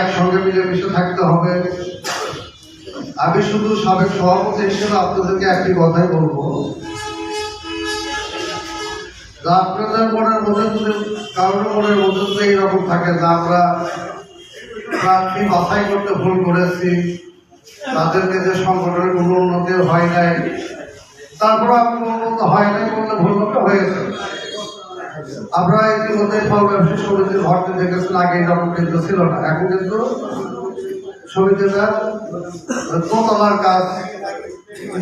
একসঙ্গে মিলেমিশে থাকতে হবে। আমি শুধু সাবেক সভাপতি হিসেবে আপনাদেরকে একটি কথাই বলব। আপনাদের মনের মধ্যে কারোর মনের মধ্যে এইরকম থাকে যে আমরা প্রার্থী বাছাই করতে ভুল করেছি, তাদেরকে যে সংগঠনের কোনো উন্নতি হয় নাই তারপর আপনি উন্নত হয় নাই বললে ভুল হয়েছে। আমরা ইতিমধ্যে ফল ব্যবসায়ী সমিতির আগে এরকম ছিল না। এখন কিন্তু সমিতিটা কাজ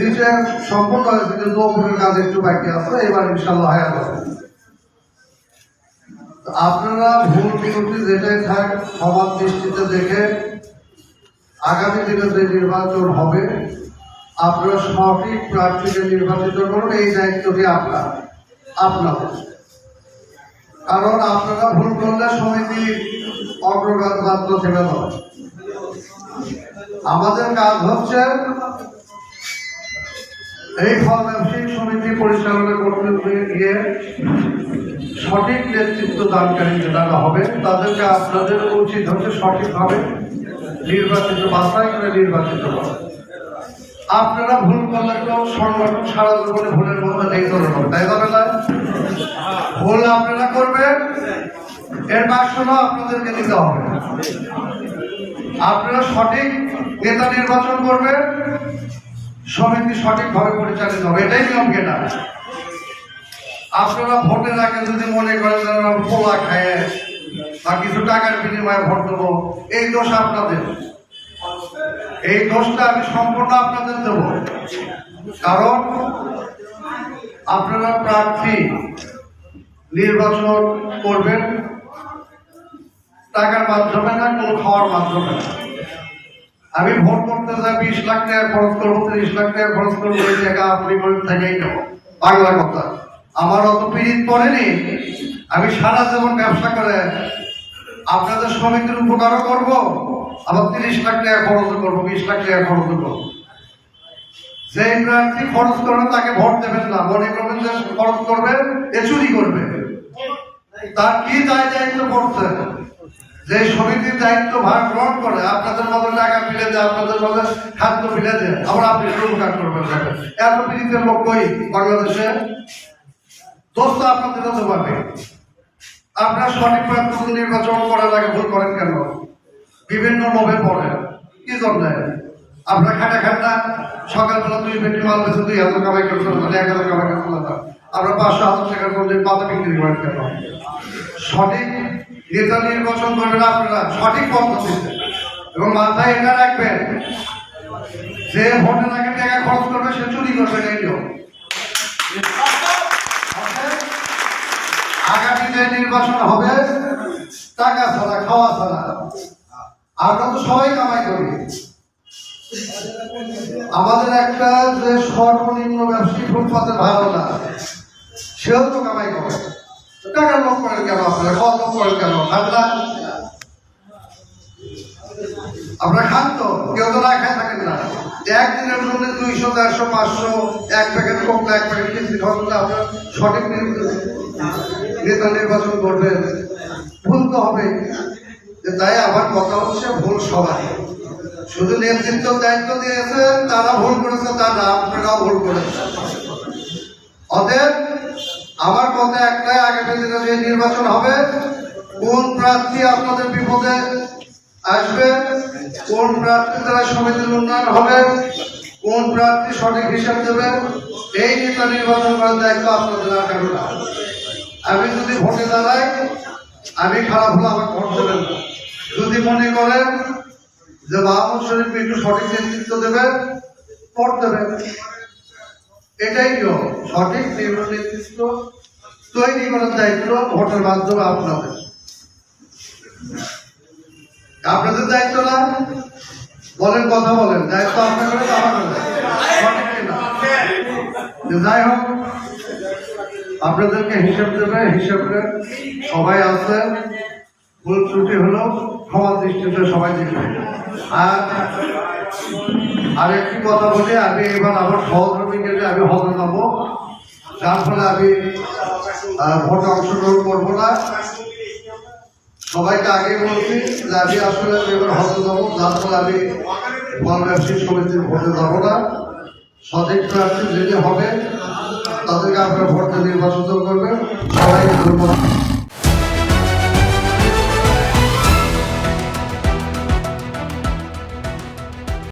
নিচে সম্পূর্ণ হয়েছে, কিন্তু কাজ একটু বাকি আছে, এবার আপনারা ভুল ত্রুটি যেটাই থাক, সবার দৃষ্টিতে দেখে আগামী দিনে যে নির্বাচন হবে, আপনারা সঠিক প্রার্থীকে নির্বাচিত করুন, এই দায়িত্বটি আপনার, আপনাদের। কারণ আপনারা ভুল করলে সমিতি অগ্রগাত বাধ্য থেকে আমাদের কাজ হচ্ছে এই ব্যবসায়িক সমিতি পরিচালনা করতে গিয়ে সঠিক নেতৃত্ব দানকারী যারা হবে তাদেরকে আপনাদের উচিত হচ্ছে সঠিকভাবে নির্বাচিত বাছাই করে নির্বাচিত করা। আপনারা ভুল করলে তো সংগঠন সারা জীবনে ভুলের মধ্যে নেই তাই না ভুল আপনারা করবেন? এর বাসনও আপনাদেরকে দিতে হবে। আপনারা সঠিক নেতা নির্বাচন করবেন, সমিতি সঠিকভাবে পরিচালিত হবে। এটাই নিয়ম কেনা। আপনারা ভোটের আগে যদি মনে করেন পোলা খায়, বা কিছু টাকার বিনিময়ে ভোট দেবো, এই দোষ আপনাদের। এই দোষটা আমি সম্পূর্ণ আপনাদের দেব। কারণ আপনারা প্রার্থী। নির্বাচন করবেন। টাকার মাধ্যমে না, কোনো খাওয়ার মাধ্যমে না। আমি ভোট করতে চাই বিশ লাখ টাকা খরচ করব, ত্রিশ লাখ টাকা খরচ করব, এই টাকা আপনি গরিব থেকেই নেব। বাংলা কথা। আমার অত পীড়িত পড়েনি আমি সারা জীবন ব্যবসা করে আপনাদের সমিতির উপকারও করব, আবার তিরিশ লাখ টাকা খরচ করব, বিশ লাখ টাকা খরচ করব। যে প্রার্থী খরচ করবে তাকে ভোট দেবেন না, মনে করবেন যে খরচ করবে, এ চুরি করবে। তার কি দায় দায়িত্ব করছে যে সমিতির দায়িত্ব ভার গ্রহণ করে, আপনাদের মতো টাকা ফেলে দেয়, আপনাদের মতো খাদ্য ফেলে দেয়, আবার আপনি উপকার করবেন এত পীড়িতের লোক কই বাংলাদেশে? দোস্ত আপনাদের হতে পারবে আপনার সঠিক প্রার্থী নির্বাচন করার আগে ভুল করেন কেন? বিভিন্ন লোভে পড়েন। কি জন্যে? আপনার খাটা খাটা সকালবেলা দুই পেটি মাল বেছে দুই হাজার কামাই করতে হতো এক হাজার কামাই করতে আমরা পাঁচশো হাজার টাকার মধ্যে পাতা বিক্রি করেন কেন? সঠিক নেতা নির্বাচন করবেন আপনারা, সঠিক পদ্ধতিতে এবং মাথায় এটা রাখবেন, যে ভোটের আগে টাকা খরচ করবে, সে চুরি করবে এই। আগামী যে নির্বাচন হবে, টাকা ছাড়া, খাওয়া ছাড়া, আমরা তো সবাই কামাই করি। আমাদের একটা যে সর্বনিম্ন ব্যবসায়িক ফুটপাতে ভালো না, সেও তো কামাই করে। টাকার লোক করেন কেন আপনারা কত লোক করেন কেন? ঠান্ডা আপনারা খান তো? কেউ তো না খায় থাকেন না। একদিনের জন্য দুইশো, দেড়শো, পাঁচশো, এক প্যাকেট কোক এক প্যাকেট কিস্তি খাওয়ালে আপনার সঠিক নেতা নির্বাচন করবেন। ভুল তো হবে তাই আমার কথা হচ্ছে ভুল সবাই। শুধু নেতৃত্ব দায়িত্ব দিয়েছে তারা ভুল করেছে, তা না, আপনারাও ভুল করেছে অতএব আমার কথা একটাই আগামী দিনে যে নির্বাচন হবে। কোন প্রার্থী আপনাদের বিপদে আসবে? কোন প্রার্থী দ্বারা সমিতির উন্নয়ন হবে? কোন প্রার্থী সঠিক হিসাব দেবে? এই নেতা নির্বাচন করার দায়িত্ব আপনাদের আর কারও না। আমি যদি ভোটে দাঁড়াই, আমি খারাপ হলে আমার ভোট দেবেন না। যদি মনে করেন যে মাহমুদ শরীফ একটু সঠিক নেতৃত্ব দেবে ভোট দেবেন। এটাই নিয়ম। সঠিক নির্বাচন নেতৃত্ব তৈরি করার দায়িত্ব ভোটের মাধ্যমে আপনাদের। আপনাদের দায়িত্ব না? বলেন, কথা বলেন। দায়িত্ব কিনা? যে যাই হোক, আপনাদেরকে হিসাব দেবে, হিসাবে সবাই আছে। ভুল ত্রুটি হলো ক্ষমা দৃষ্টিতে সবাই দেখবে আর আর একটি কথা বলি, আমি এবার আমার গেলে আমি হজর নেব যার ফলে আমি ভোটে অংশগ্রহণ করব না। সবাইকে আগে বলছি যে আমি আসলে এবার হতে যাব যার ফলে আমি ফল ব্যবসায়ী সমিতির ভোটে যাব না। সঠিক প্রার্থী যিনি হবে তাদেরকে আপনারা ভোটে নির্বাচিত করবেন। সবাইকে ধন্যবাদ।